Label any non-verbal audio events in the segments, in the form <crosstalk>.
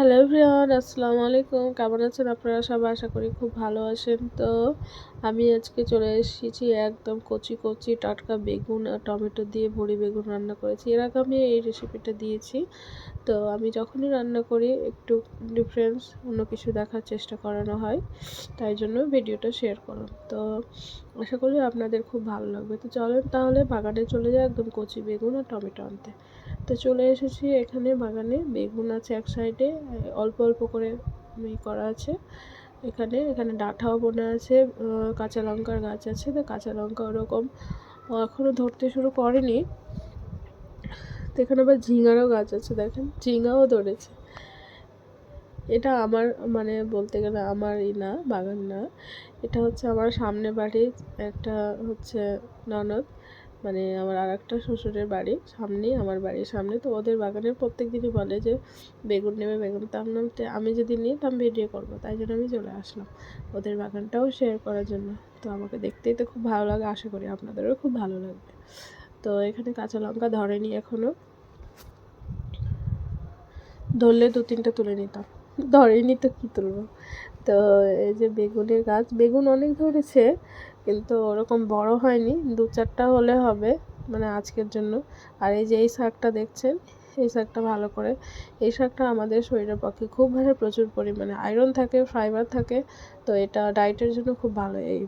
Hello everyone আসসালামু আলাইকুম কেমন আছেন আপনারা সবাই? আশা করি খুব ভালো আছেন। তো আমি আজকে চলে এসেছি একদম কচি কচি টাটকা বেগুন আর টমেটো দিয়ে ভরি বেগুন রান্না করেছি। এর আগে আমি এই রেসিপিটা দিয়েছি। তো আমি যখনই রান্না করি, একটু ডিফারেন্স অন্য কিছু দেখার চেষ্টা করানো হয়। তাই জন্য ভিডিওটা শেয়ার করুন তো আশা করি আপনাদের খুব ভালো লাগবে। তো চলেন তাহলে বাগানে চলে যায় একদম কচি বেগুন আর টমেটো আনতে। তো চলে এসেছি এখানে বাগানে। বেগুন আছে এক সাইডে অল্প অল্প করে ই করা আছে। এখানে এখানে ডাঁটাও বোনা আছে কাঁচা লঙ্কার গাছ আছে। তো কাঁচা লঙ্কা ওরকম এখনও ধরতে শুরু করেনি। তো এখানে আবার ঝিঙারও গাছ আছে, দেখেন। ঝিঙাও ধরেছে। এটা আমার মানে বলতে গেলে আমার ই না, বাগান না। এটা হচ্ছে আমার সামনে বাড়ির একটা হচ্ছে ননদ। মানে আমার আর একটা শ্বশুরের বাড়ি সামনেই, আমার বাড়ির সামনে। তো ওদের বাগানের প্রত্যেক দিনই বলে যে, বেগুন নেবে, বেগুন। তো আমি আমি যদি নিই, তো আমি ভিডিও করব। তাই জন্য আমি চলে আসলাম ওদের বাগানটাও শেয়ার করার জন্য। তো আমাকে দেখতেই তো খুব ভালো লাগে, আশা করি আপনাদেরও খুব ভালো লাগবে। তো এখানে কাঁচা লঙ্কা ধরেনি এখনও ধরলে দু তিনটা তুলে নিতাম। ধরেনি তো কী তুলবো? তো এই যে বেগুনের গাছ, বেগুন অনেক ধরেছে কিন্তু ওরকম বড় হয়নি, দু চারটা হলে হবে মানে আজকের জন্য। আর এই যে এই শাকটা দেখছেন, এই শাকটা ভালো করে, এই শাকটা আমাদের শরীরের পক্ষে খুব ভালো, প্রচুর পরিমাণে। আয়রন থাকে, ফাইবার থাকে, তো এটা ডায়েটের জন্য খুব ভালো এই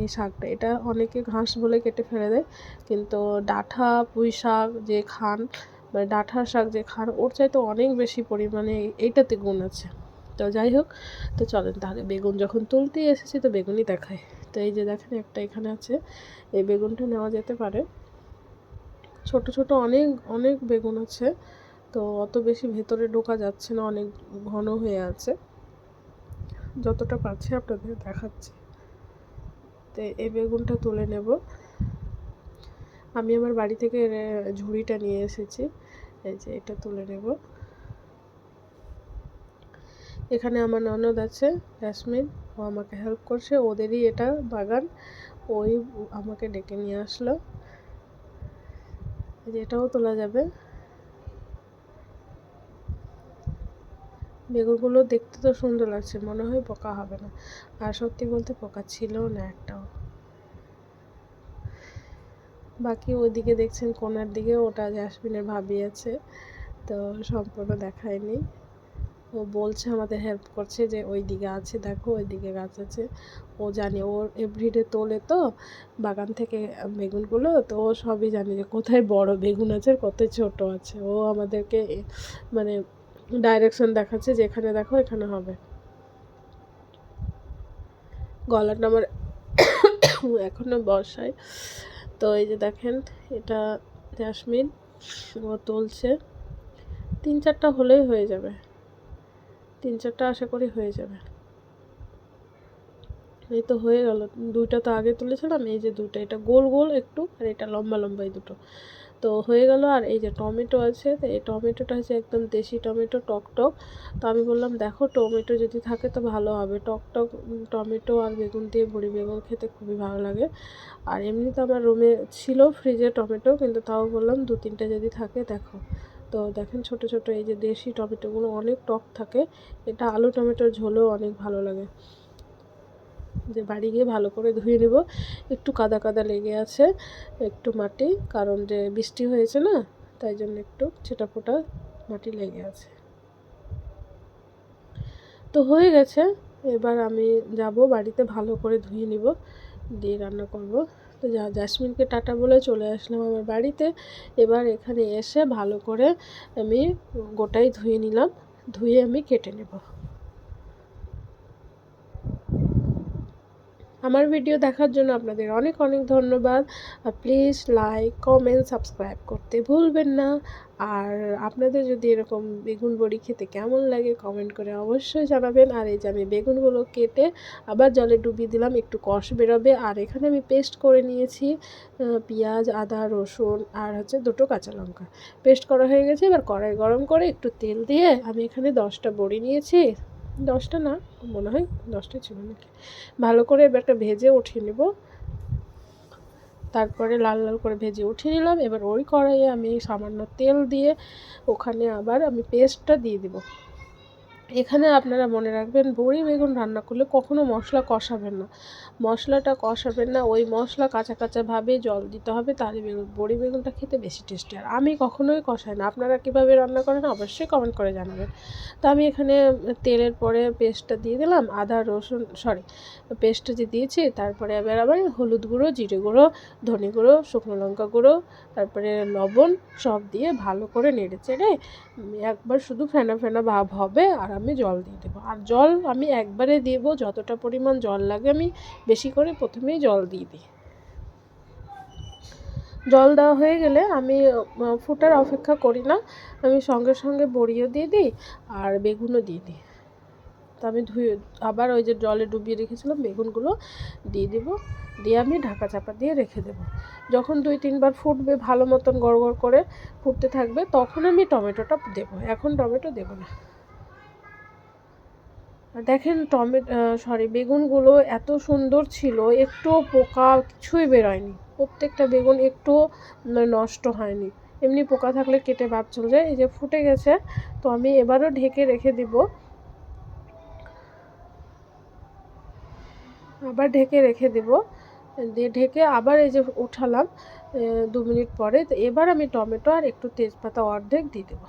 এই শাকটা। এটা অনেকে ঘাস বলে কেটে ফেলে দেয়, কিন্তু ডাঁটা পুঁই শাক যে খান মানে ডাঁটার শাক যে খান, ওর চাইতে অনেক বেশি পরিমাণে এইটাতে গুণ আছে। তো যাই হোক, তো চলেন তাহলে বেগুন যখন তুলতেই এসেছি তো বেগুনই দেখায় তো এই যে দেখেন একটা এখানে আছে, এই বেগুনটা নেওয়া যেতে পারে। ছোট ছোট অনেক অনেক বেগুন আছে, তো অত বেশি ভেতরে ঢোকা যাচ্ছে না, অনেক ঘন হয়ে আছে। যতটা পাচ্ছি আপনাদের দেখাচ্ছি। তো এই বেগুনটা তুলে নেব। আমি আমার বাড়ি থেকে ঝুড়িটা নিয়ে এসেছি। এই যে এটা তুলে নেব। এখানে আমার ননদ আছে জ্যাসমিন ও আমাকে হেল্প করছে, ওদেরই এটা বাগান। ওই আমাকে ডেকে নিয়ে আসলো। এটাও তোলা যাবে। বেগুনগুলো দেখতে তো সুন্দর লাগছে, মনে হয় পোকা হবে না। আর সত্যি বলতে পোকা ছিল না একটাও। বাকি ওইদিকে দেখছেন কোনার দিকে, ওটা জ্যাসমিনের ভাবি আছে, তো সম্পূর্ণ দেখায়নি। ও বলছে আমাদের হেল্প করছে যে ওই দিকে আছে, দেখো ওই দিকে গাছ আছে। ও জানে ওর এভরিডে তোলে তো, বাগান থেকে বেগুনগুলো, তো ও সবই জানে যে কোথায় বড় বেগুন আছে আর কোথায় ছোট আছে। ও আমাদেরকে মানে ডাইরেকশন দেখাচ্ছে যে এখানে দেখো, এখানে হবে। গলাটা আমার <coughs> এখনও বসায় তো এই যে দেখেন, এটা জাসমিন ও তুলছে। তিন চারটা হলেই হয়ে যাবে। তিন চারটা আশা করি হয়ে যাবে। এই তো হয়ে গেল। দুইটা তো আগে তুলেছিলাম, এই যে দুটো এটা গোল গোল একটু আর এটা লম্বা লম্বা এই দুটো। তো হয়ে গেল আর এই যে টমেটো আছে, তো এই টমেটোটা হচ্ছে একদম দেশি টমেটো, টক টক। তো আমি বললাম, দেখো, টমেটো যদি থাকে তো ভালো হবে। টক টক টমেটো আর বেগুন দিয়ে বড়ি বেগুন খেতে খুবই ভালো লাগে। আর এমনিতে আমার রুমে ছিল ফ্রিজে টমেটো, কিন্তু তাও বললাম দু তিনটে যদি থাকে, দেখো। তো দেখেন ছোট ছোট এই যে দেশি টমেটোগুলো অনেক টক থাকে। এটা আলু টমেটোর ঝোলও অনেক ভালো লাগে। যে বাড়ি গিয়ে ভালো করে ধুয়ে নেব। একটু কাদা কাদা লেগে আছে, একটু মাটি, কারণ যে বৃষ্টি হয়েছে না, তাই জন্য একটু ছেটা ফোটা মাটি লেগে আছে। তো হয়ে গেছে, এবার আমি যাব বাড়িতে ভালো করে ধুয়ে নিব, দিয়ে রান্না করব। তো যা জাসমিনকে টাটা বলে চলে আসলাম আমার বাড়িতে। এবার এখানে এসে ভালো করে আমি গোটাই ধুয়ে নিলাম। ধুয়ে আমি কেটে নেব। আমার ভিডিও দেখার জন্য আপনাদের অনেক অনেক ধন্যবাদ। প্লিজ লাইক কমেন্ট সাবস্ক্রাইব করতে ভুলবেন না। আর আপনাদের যদি এরকম বেগুন বড়ি খেতে কেমন লাগে কমেন্ট করে অবশ্যই জানাবেন। আর এই যে আমি বেগুনগুলো কেটে আবার জলে ডুবিয়ে দিলাম, একটু কষ বেরোবে। আর এখানে আমি পেস্ট করে নিয়েছি পেঁয়াজ, আদা, রসুন আর হচ্ছে দুটো কাঁচা লঙ্কা। পেস্ট করা হয়ে গেছে, এবার কড়াই গরম করে একটু তেল দিয়ে আমি এখানে দশটা বড়ি নিয়েছি। দশটা না, মনে হয় দশটা ছিল নাকি। ভালো করে এবার একটা ভেজে উঠিয়ে নেব। তারপরে লাল লাল করে ভেজে উঠিয়ে নিলাম। এবার ওই কড়াইয়ে আমি সামান্য তেল দিয়ে ওখানে আবার আমি পেস্টটা দিয়ে দিব। এখানে আপনারা মনে রাখবেন, বড়ি বেগুন রান্না করলে কখনো মশলা কষাবেন না। মশলাটা কষাবেন না, ওই মশলা কাঁচা কাঁচাভাবে জল দিতে হবে, তাহলে বেগুন, বড়ি বেগুনটা খেতে বেশি টেস্টি আর। আমি কখনোই কষাই না। আপনারা কীভাবে রান্না করেন অবশ্যই কমেন্ট করে জানাবেন। তো আমি এখানে তেলের পরে পেস্টটা দিয়ে দিলাম, আদা, রসুন সরি পেস্টটা যে দিয়েছি, তারপরে এবার আবার হলুদ গুঁড়ো, জিরে গুঁড়ো, ধনে গুঁড়ো, শুকনো লঙ্কা গুঁড়ো, তারপরে লবণ সব দিয়ে ভালো করে নেড়ে চেড়ে একবার শুধু ফেনা ফেনা ভাব হবে আর আমি জল দিয়ে দেবো। আর জল আমি একবারে দেবো, যতটা পরিমাণ জল লাগে আমি বেশি করে প্রথমেই জল দিয়ে দিই। জল দেওয়া হয়ে গেলে আমি ফুটার অপেক্ষা করি না। আমি সঙ্গে সঙ্গে বড়িও দিয়ে দিই আর বেগুনও দিয়ে দিই। তো আমি ধুয়ে, আবার ওই যে জলে ডুবিয়ে রেখেছিলাম বেগুনগুলো দিয়ে দিব। দিয়ে আমি ঢাকা চাপা দিয়ে রেখে দেব। যখন দুই তিনবার ফুটবে ভালো মতন গড় করে ফুটতে থাকবে, তখন আমি টমেটোটা দেবো। এখন টমেটো দেবো না। দেখেন টমেটো সরি বেগুনগুলো এত সুন্দর ছিল, একটুও পোকা কিছুই বেরোয়নি। প্রত্যেকটা বেগুন একটুও নষ্ট হয়নি। এমনি পোকা থাকলে কেটে বাদ চলে যায়, এই যে ফুটে গেছে, তো আমি এবারও ঢেকে রেখে দিব। আবার ঢেকে রেখে দেব। দিয়ে ঢেকে আবার এই যে উঠালাম দু মিনিট পরে। তো এবার আমি টমেটো আর একটু তেজপাতা অর্ধেক দিয়ে দেবো।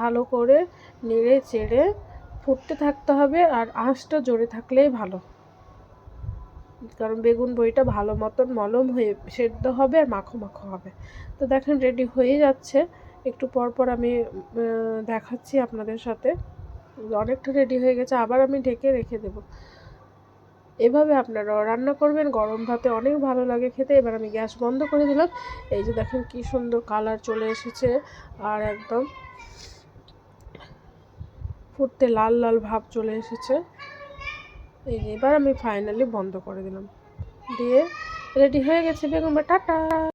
ভালো করে নেড়ে চেড়ে ফুটতে থাকতে হবে আর আঁশটা জোরে থাকলেই ভালো। কারণ বেগুন বইটা ভালো মতন মলম হয়ে সেদ্ধ হবে আর মাখো মাখো হবে। তো দেখেন রেডি হয়ে যাচ্ছে। একটু পর পর আমি দেখাচ্ছি আপনাদের সাথে। অনেকটা রেডি হয়ে গেছে, আবার আমি ঢেকে রেখে দেবো। এভাবে আপনারা রান্না করবেন, গরম ভাতে অনেক ভালো লাগে খেতে। এবার আমি গ্যাস বন্ধ করে দিলাম। এই যে দেখেন কি সুন্দর কালার চলে এসেছে। আর একদম ফুটতে লাল লাল ভাব চলে এসেছে। এই এবার আমি ফাইনালি বন্ধ করে দিলাম। দিয়ে রেডি হয়ে গেছে বেগুন টাটা।